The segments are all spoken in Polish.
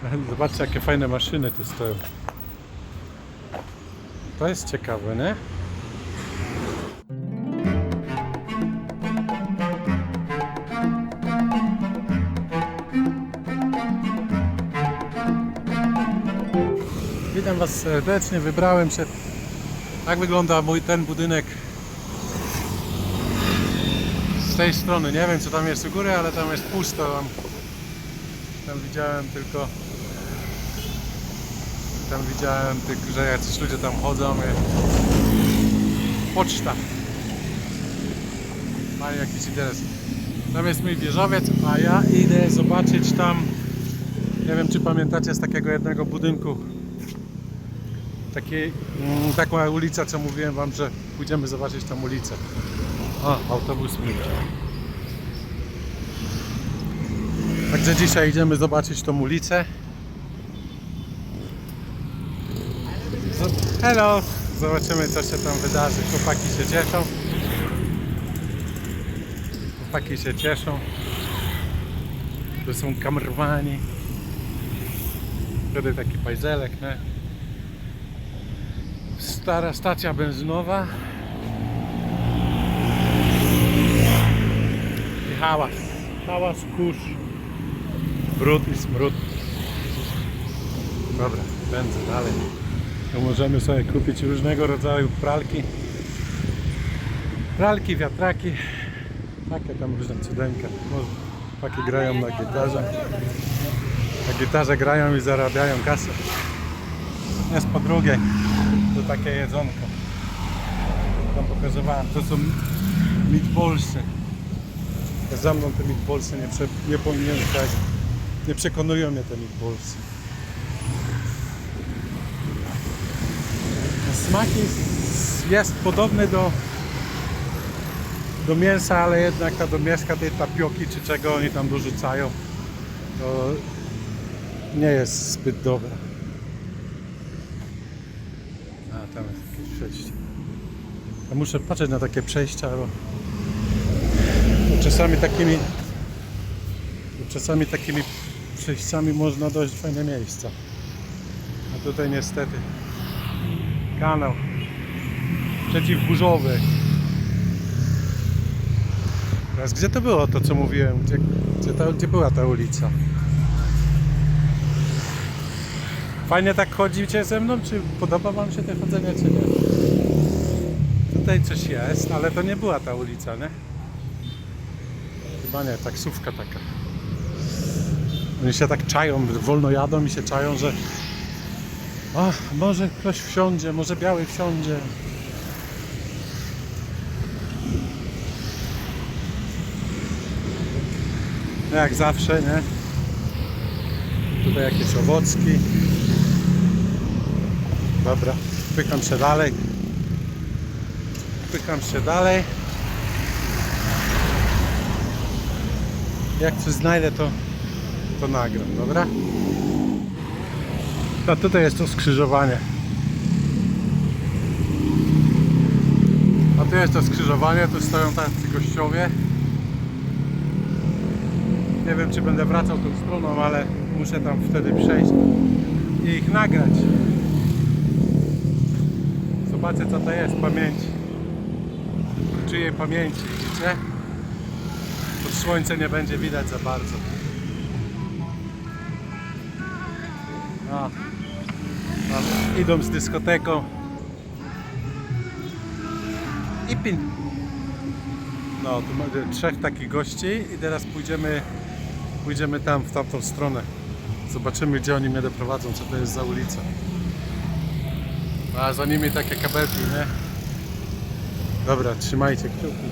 Zobaczcie jakie fajne maszyny tu stoją. To jest ciekawe, nie? Witam Was serdecznie, wybrałem się. Tak wygląda mój ten budynek z tej strony. Nie wiem co tam jest u góry, ale tam jest pusto. Tam, tam widziałem tylko tam widziałem tylko, że jacyś ludzie tam chodzą. i- Poczta. Mają jakiś interes. Tam jest mój wieżowiec, a ja idę zobaczyć tam. Nie wiem czy pamiętacie z takiego jednego budynku. Takiej, mm, taką ulica, co mówiłem wam, że pójdziemy zobaczyć tam ulicę. O, autobus milczy. Także dzisiaj idziemy zobaczyć tą ulicę. Z- Hello! Zobaczymy co się tam wydarzy. Chłopaki się cieszą. Chłopaki się cieszą. Tu są kamermani. Tutaj taki pajzelek, nie? Stara stacja benzynowa. I hałas. Hałas, kurz. Brud i smród. Dobra, pędzę dalej. Tu możemy sobie kupić różnego rodzaju pralki. Pralki, wiatraki. Takie tam różne cudeńka. Takie grają na gitarze. Na gitarze grają i zarabiają kasę. Jest po drugiej. To takie jedzonko. Tam pokazywałem. To są meatballsy. Za mną te meatballsy nie, prze, nie przejść. Nie przekonują mnie te meatballsy. Smak jest, jest podobny do, do mięsa, ale jednak ta domieszka tej tapioki czy czego oni tam dorzucają to nie jest zbyt dobra. A tam jest jakieś przejście. Ja muszę patrzeć na takie przejścia, bo, bo czasami takimi bo czasami takimi przejściami można dojść w fajne miejsca. A tutaj niestety kanał przeciwburzowy. Teraz gdzie to było to co mówiłem? Gdzie, gdzie, ta, gdzie była ta ulica? Fajnie tak chodzicie ze mną? Czy podoba wam się to chodzenie, czy nie? Tutaj coś jest, ale to nie była ta ulica, nie? Chyba nie, taksówka taka. Oni się tak czają, wolno jadą i się czają, że Ach, może ktoś wsiądzie, może biały wsiądzie. No Jak zawsze, nie? Tutaj jakieś owocki. Dobra, pykam się dalej. Pykam się dalej. Jak coś znajdę, to, to nagram, dobra? A tutaj jest to skrzyżowanie. A tu jest to skrzyżowanie, tu stoją tacy gościowie. Nie wiem czy będę wracał tą stroną, ale muszę tam wtedy przejść i ich nagrać. Zobaczę co to jest, pamięć. Czyjej pamięci, widzicie? Pod słońce nie będzie widać za bardzo. A, idą z dyskoteką. I pin. No, tu mamy trzech takich gości i teraz pójdziemy, pójdziemy tam, w tamtą stronę. Zobaczymy, gdzie oni mnie doprowadzą, co to jest za ulica. A za nimi takie kabelki, nie? Dobra, trzymajcie kciuki.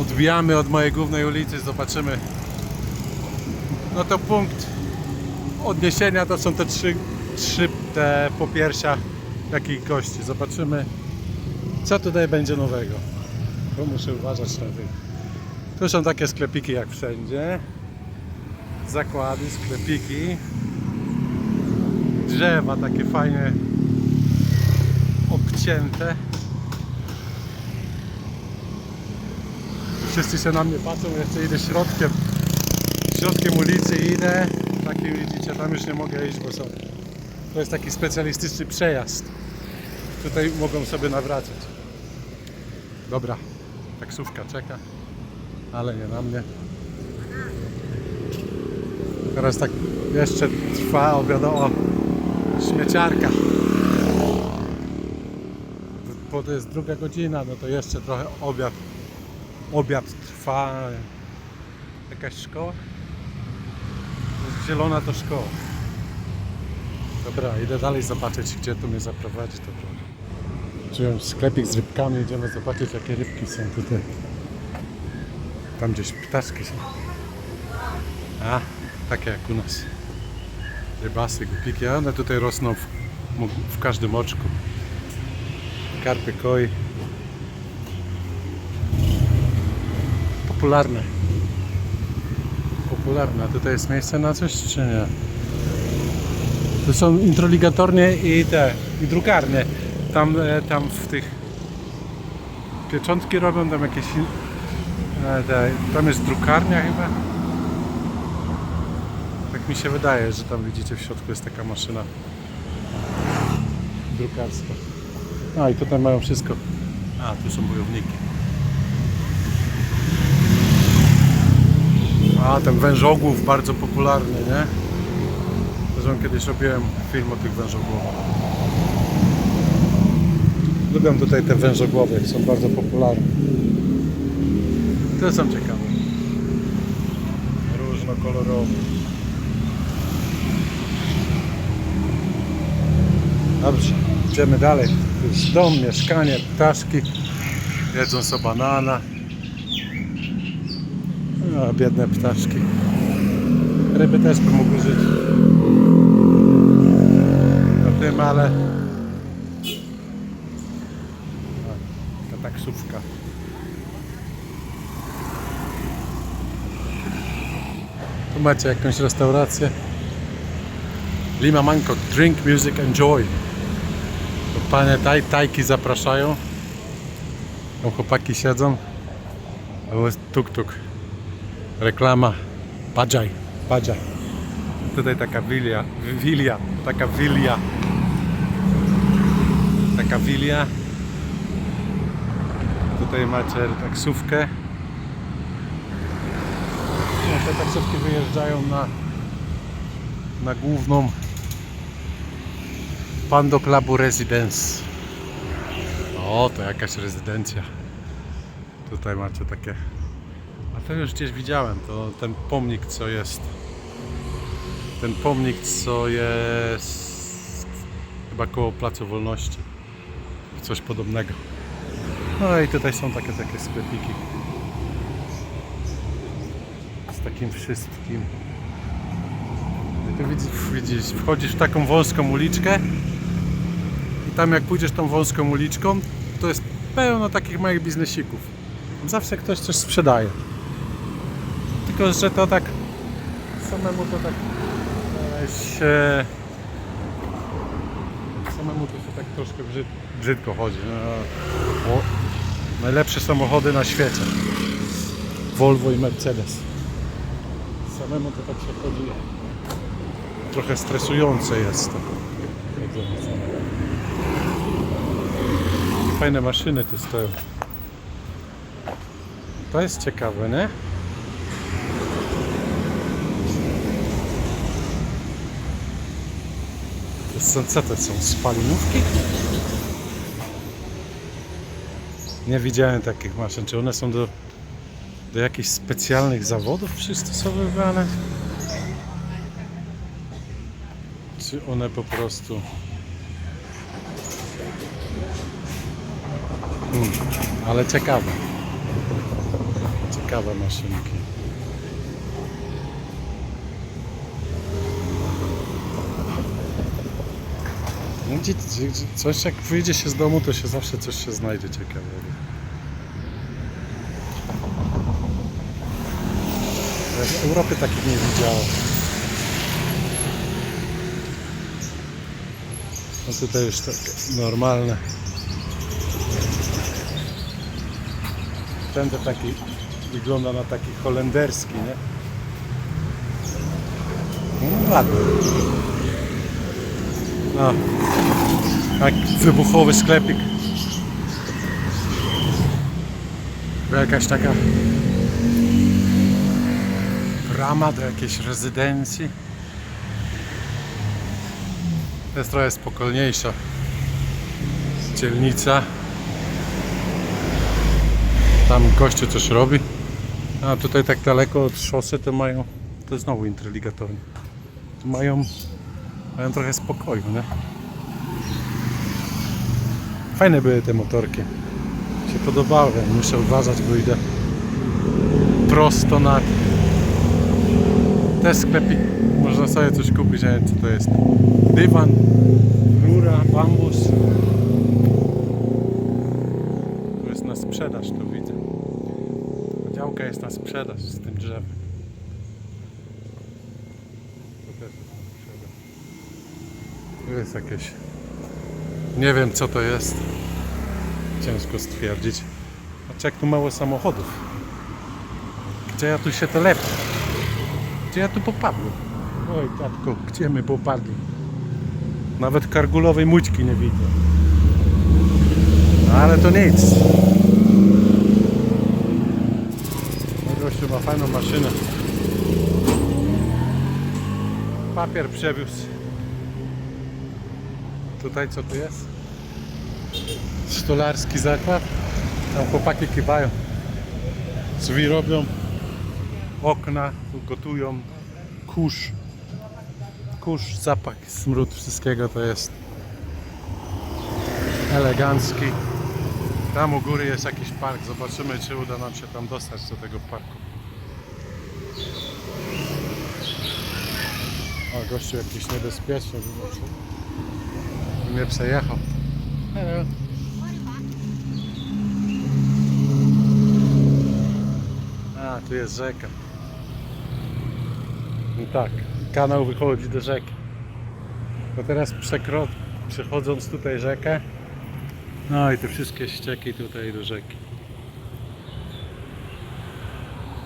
Odbijamy od mojej głównej ulicy, zobaczymy. No to punkt odniesienia to są te trzy, trzy te popiersia takich gości. Zobaczymy co tutaj będzie nowego. Bo muszę uważać na tych. Tu są takie sklepiki jak wszędzie. Zakłady, sklepiki. Drzewa takie fajnie obcięte. Wszyscy się na mnie patrzą, jeszcze idę środkiem środkiem ulicy idę. taki widzicie, tam już nie mogę iść, bo są. To jest taki specjalistyczny przejazd. Tutaj mogą sobie nawracać. Dobra, taksówka czeka, ale nie na mnie. Teraz tak jeszcze trwa, o wiadomo, śmieciarka. Bo to jest druga godzina, no to jeszcze trochę obiad, obiad trwa. Jakaś szkoła? Zielona to szkoła. Dobra, idę dalej zobaczyć, gdzie tu mnie zaprowadzi to droga. Czułem sklepik z rybkami, idziemy zobaczyć, jakie rybki są tutaj. Tam gdzieś ptaszki są. A, takie jak u nas. Rybasy, gupiki, a one tutaj rosną w, w każdym oczku. Karpy koi. Popularne. Popularne. A tutaj jest miejsce na coś, czy nie? To są introligatornie i te, i drukarnie. Tam, e, tam w tych pieczątki robią, tam jakieś e, te, tam jest drukarnia chyba. Tak mi się wydaje, że tam widzicie w środku jest taka maszyna drukarska. A i tutaj mają wszystko. A, tu są bojowniki. A, ten wężogłów bardzo popularny, nie? Kiedyś robiłem film o tych wężogłowach. Lubię tutaj te wężogłowy, są bardzo popularne. Te są ciekawe. Różnokolorowe. Dobrze, idziemy dalej. Tu jest dom, mieszkanie, ptaszki. Jedzą sobie banana. A, biedne ptaszki. Ryby też by mogły żyć ale ta taksówka. Tu macie jakąś restaurację. Lima Manco, drink, music, enjoy. Tu panie taj, tajki zapraszają. Tam chłopaki siedzą. To jest tuk-tuk. Reklama. Bajaj, bajaj. Tutaj taka wilia, wilia, taka wilia. Taka wilia. Tutaj macie taksówkę. No, te taksówki wyjeżdżają na, na główną Pando Clubu Residence. O, to jakaś rezydencja. Tutaj macie takie. A to już gdzieś widziałem, to ten pomnik co jest. Ten pomnik co jest chyba koło Placu Wolności. Coś podobnego. No i tutaj są takie takie sklepiki. Z takim wszystkim. I tu widzisz, widzisz, wchodzisz w taką wąską uliczkę i tam jak pójdziesz tą wąską uliczką, to jest pełno takich małych biznesików. Zawsze ktoś coś sprzedaje. Tylko, że to tak samemu to tak e, się samemu to się tak troszkę brzyd, brzydko chodzi. No, o, najlepsze samochody na świecie. Volvo i Mercedes. Samemu to tak się chodzi. Trochę stresujące jest to. Fajne maszyny tu stoją. To jest ciekawe, nie? To co to są? Spalinówki? Nie widziałem takich maszyn. Czy one są do, do jakichś specjalnych zawodów przystosowywane? Czy one po prostu... Hmm, ale ciekawe. Ciekawe maszynki. No, gdzie, gdzie, coś jak wyjdzie się z domu, to się zawsze coś się znajdzie ciekawego. Ja w Europy takich nie widziałem. No tutaj już tak normalne. Ten to taki wygląda na taki holenderski, nie? Mm. ładny. No. Jak wybuchowy sklepik. Jakaś taka brama do jakiejś rezydencji. To jest trochę spokojniejsza dzielnica. Tam gościu coś robi. A tutaj tak daleko od szosy to mają, to znowu interligatornie. Tu mają, mają trochę spokoju, nie? Fajne były te motorki. Się podobały, muszę uważać, bo idę prosto nad te sklepy. Można sobie coś kupić, nie co to jest. Dywan, rura, bambus. Tu jest na sprzedaż, to widzę. Działka jest na sprzedaż z tym drzewem. To też jest na sprzedaż. Tu jest jakieś... Nie wiem co to jest. Ciężko stwierdzić. Patrz jak tu mało samochodów. Gdzie ja tu się telepię? Gdzie ja tu popadłem? Oj tatko, gdzie my popadli? Nawet kargulowej mućki nie widzę. No, ale to nic. No, Gościu ma fajną maszynę. Papier przewiózł. Tutaj co tu jest? Stolarski zakład. Tam chłopaki kiwają. Drzwi robią. Okna tu gotują. Kurz. Kurz, zapach, smród wszystkiego to jest elegancki. Tam u góry jest jakiś park. Zobaczymy, czy uda nam się tam dostać do tego parku. O, gościu jakiś niebezpieczny. zobaczcie. Nie przejechał. A, tu jest rzeka. No tak, kanał wychodzi do rzeki. To teraz przekro... przechodząc tutaj rzekę, no i te wszystkie ścieki tutaj do rzeki.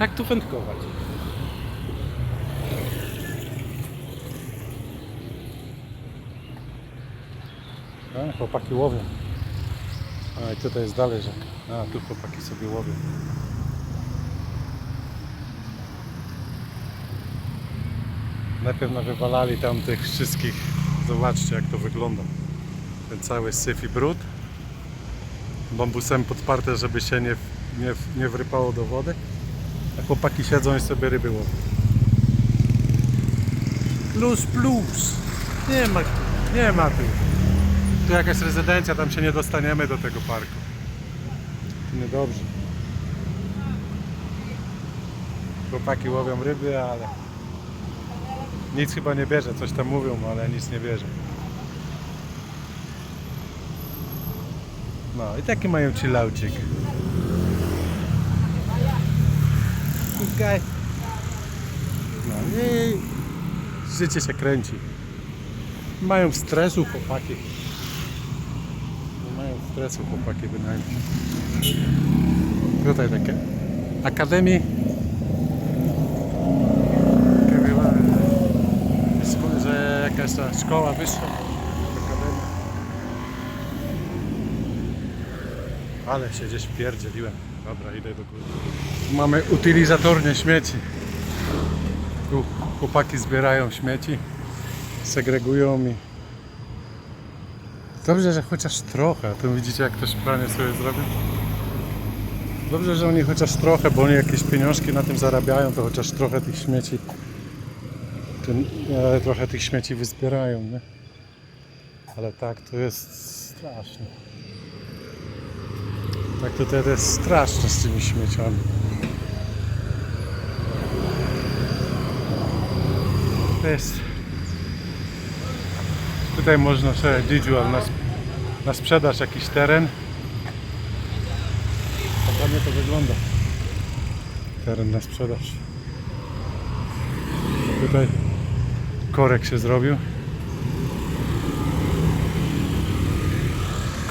Jak tu wędkować? Chłopaki łowią. A i tutaj jest dalej rzeka. A, tu chłopaki sobie łowią. Najpierw nawywalali tam tych wszystkich. Zobaczcie jak to wygląda. Ten cały syf i brud. Bambusem podparte, żeby się nie, nie, nie wrypało do wody. A chłopaki siedzą i sobie ryby łowią. Plus plus. Nie ma, nie ma tu. Tu jakaś rezydencja, tam się nie dostaniemy do tego parku. Niedobrze. Chłopaki łowią ryby, ale nic chyba nie bierze. Coś tam mówią, ale nic nie bierze. No i taki mają chillaucik. Okej. No i życie się kręci. Mają stresu chłopaki. Stresu chłopaki bynajmniej. Tutaj takie akademii. Że jakaś ta szkoła wyższa. Akademia. Ale się gdzieś pierdzieliłem. Dobra, idę do góry. Mamy utylizatornie śmieci. Tu chłopaki zbierają śmieci, segregują i Dobrze, że chociaż trochę. Tu widzicie, jak ktoś pranie sobie zrobił. Dobrze, że oni chociaż trochę, bo oni jakieś pieniążki na tym zarabiają, to chociaż trochę tych śmieci ten, trochę tych śmieci wyzbierają, nie? Ale tak, to jest straszne. Tak to jest straszne z tymi śmieciami. To jest Tutaj można sobie digital na, sp- na sprzedaż jakiś teren. Tak ładnie to wygląda. Teren na sprzedaż. Tutaj korek się zrobił.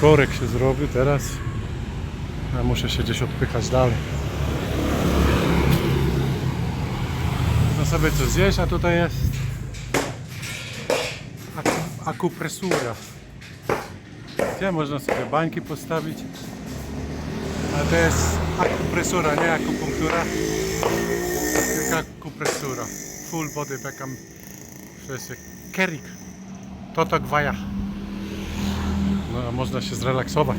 Korek się zrobił teraz. Ja muszę się gdzieś odpychać dalej. Można sobie coś zjeść, a tutaj jest akupresura. Gdzie można sobie bańki postawić? A to jest akupresura, nie akupunktura. Tylko akupresura. Full body beckham. To jest kerik. Toto gwaja. No, można się zrelaksować.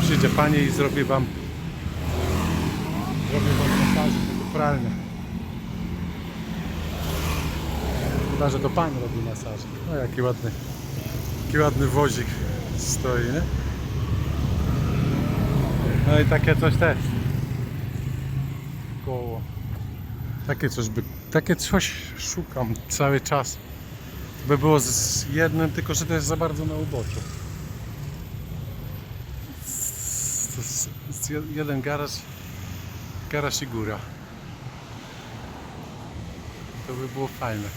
Przyjdzie pani i zrobi wam zrobi wam masaż pralnie. Chyba, że to pan robi masaż. No jaki ładny, jaki ładny wozik stoi, nie? No i takie coś też. Koło. Takie coś by, takie coś szukam cały czas. By było z- jednym, tylko że to jest za bardzo na uboczu. Z, z, z je- jeden garaż, garaż i góra. To by było fajne.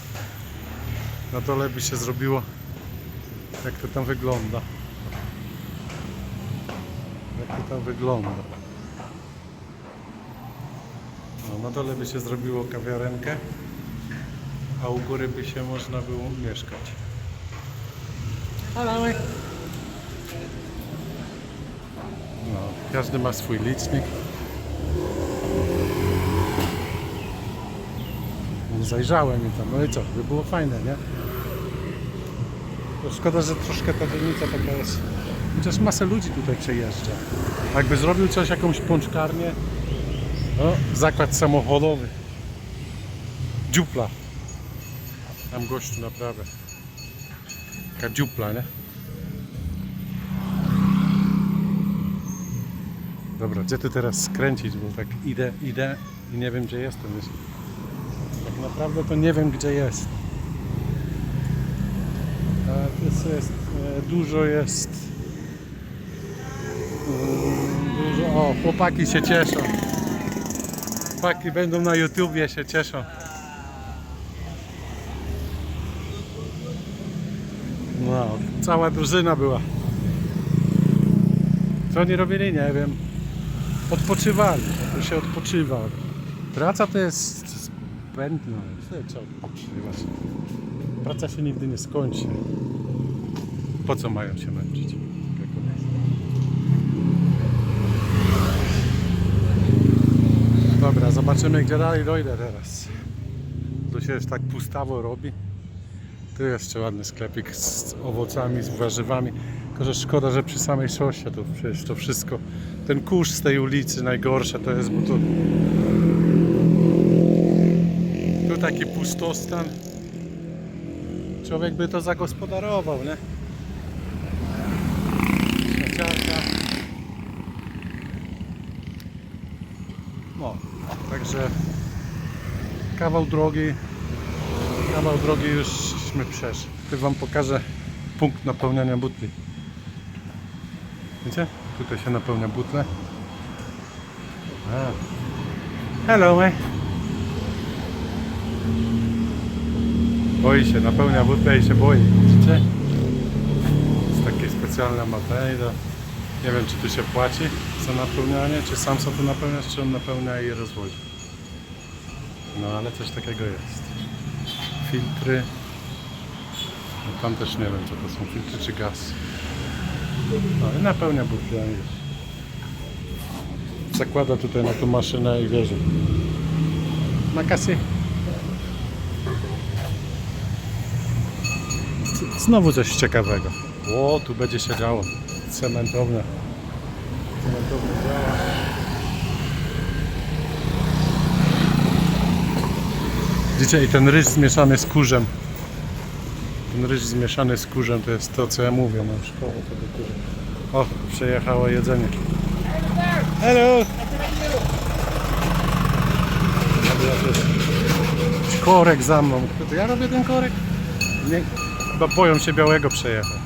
Na dole by się zrobiło, jak to tam wygląda. Jak to tam wygląda. No, na dole by się zrobiło kawiarenkę, a u góry by się można było mieszkać. Halo. No, każdy ma swój licznik. No, Zajrzałem i tam, no i co, by było fajne, nie? Szkoda, że troszkę ta dzielnica taka jest. Chociaż masę ludzi tutaj przejeżdża. Jakby zrobił coś, jakąś pączkarnię, no, zakład samochodowy. Dziupla. Tam gościu naprawdę. Taka dziupla, nie? Dobra, gdzie ty teraz skręcić, bo tak idę, idę i nie wiem gdzie jestem. Tak naprawdę to nie wiem gdzie jest. A jest, jest e, dużo jest. Dużo, o, chłopaki się cieszą. Chłopaki będą na YouTubie się cieszą. No, cała drużyna była. Co oni robili? Nie wiem. Odpoczywali, tu się odpoczywa. Praca to jest zbędna, trzeba odpoczywać. Praca się nigdy nie skończy. Po co mają się męczyć? Dobra, zobaczymy gdzie dalej dojdę teraz. Tu się już tak pustawo robi. Tu jest jeszcze ładny sklepik z owocami, z warzywami. Tylko, że szkoda, że przy samej szosie to przecież to wszystko, ten kurz z tej ulicy najgorsze to jest, bo to tu taki pustostan. Człowiek by to zagospodarował, nie? Śmieciarka. No, kawał drogi kawał drogi jużśmy przeszli. Tu wam pokażę punkt napełniania butli. Widzicie? Tutaj się napełnia butle. Hello. Boi się, napełnia butlę i się boi. Widzicie? Jest takie specjalne materie. do- Nie wiem, czy tu się płaci za napełnianie, czy sam sobie to napełniasz, czy on napełnia i rozwozi. No ale coś takiego jest filtry. No, tam też nie wiem co to są filtry czy gaz. No i napełnia butlę już. Zakłada tutaj na tą maszynę i wierzy. Na kasy. Znowu coś ciekawego. O, tu będzie się działo. Cementowne. Cementowne działa. I ten ryż zmieszany z kurzem. Ten ryż zmieszany z kurzem to jest to, co ja mówię. No, szkoda tego. O, przejechało jedzenie. Hello! Korek za mną. To ja robię ten korek? Nie, chyba boją się białego przejechać.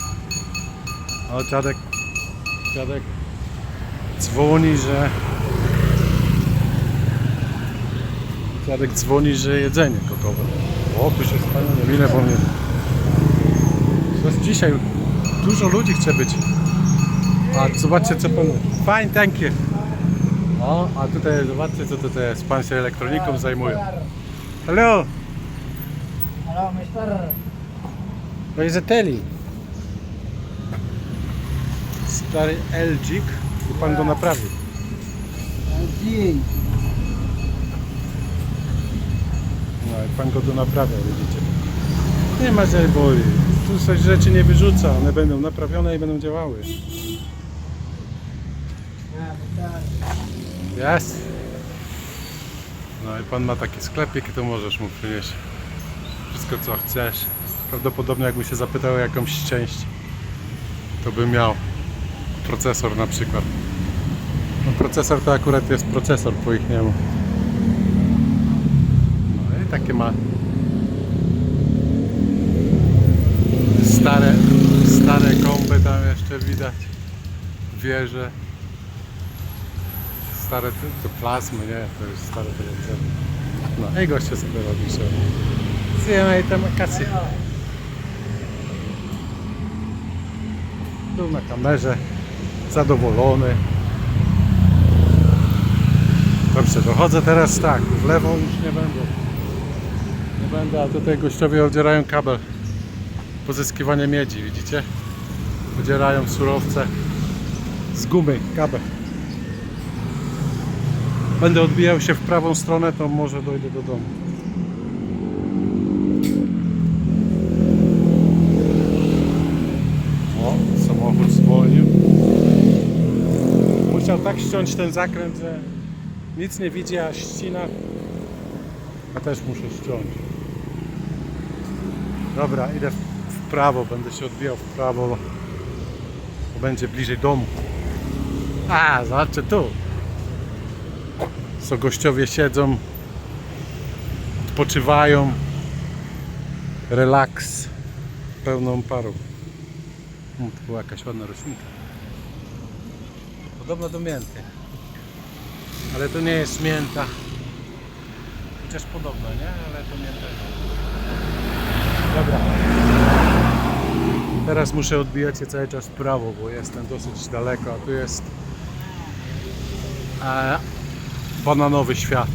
O, dziadek, dziadek dzwoni, że Dziadek dzwoni, że jedzenie gotowe. O, tu się po mnie. To jest dzisiaj dużo ludzi chce być. A zobaczcie co pan. Fine, thank you. O, a tutaj zobaczcie co tutaj jest. Pan się elektroniką zajmuje. Hello! Hello, mister. Wejzeteli. Stary LG i pan go naprawi. Dzień. I pan go tu naprawia, widzicie. Nie ma się. Tu coś rzeczy nie wyrzuca, one będą naprawione i będą działały. Jest. No i pan ma taki sklepik i to możesz mu przynieść wszystko co chcesz. Prawdopodobnie jakby się zapytał o jakąś część, to by miał procesor na przykład. No procesor to akurat jest procesor po ich niemu. I takie ma stare, stare kąpy tam jeszcze widać. Wieże. Stare te plazmy, nie? To jest stare telewizor. No i goście sobie robi się. Zjemy tam wakacje. Tu na kamerze. Zadowolony. Dobrze, dochodzę teraz tak. W lewo już nie będę. Będę, a tutaj gościowie odzierają kabel. Pozyskiwanie miedzi, widzicie? Odzierają surowce z gumy, kabel. Będę odbijał się w prawą stronę, to może dojdę do domu. O, samochód zwolnił. Musiał tak ściąć ten zakręt, że nic nie widzi, a ścina. A też muszę ściąć. Dobra, idę w, prawo, będę się odbijał w prawo, bo będzie bliżej domu. A, zobaczcie tu. Co gościowie siedzą, odpoczywają. Relaks pełną parą. No, to była jakaś ładna roślinka. Podobna do mięty. Ale to nie jest mięta. Chociaż podobna, nie? Ale to mięta. Dobra. Teraz muszę odbijać się cały czas w prawo, bo jestem dosyć daleko, a tu jest e, bananowy świat.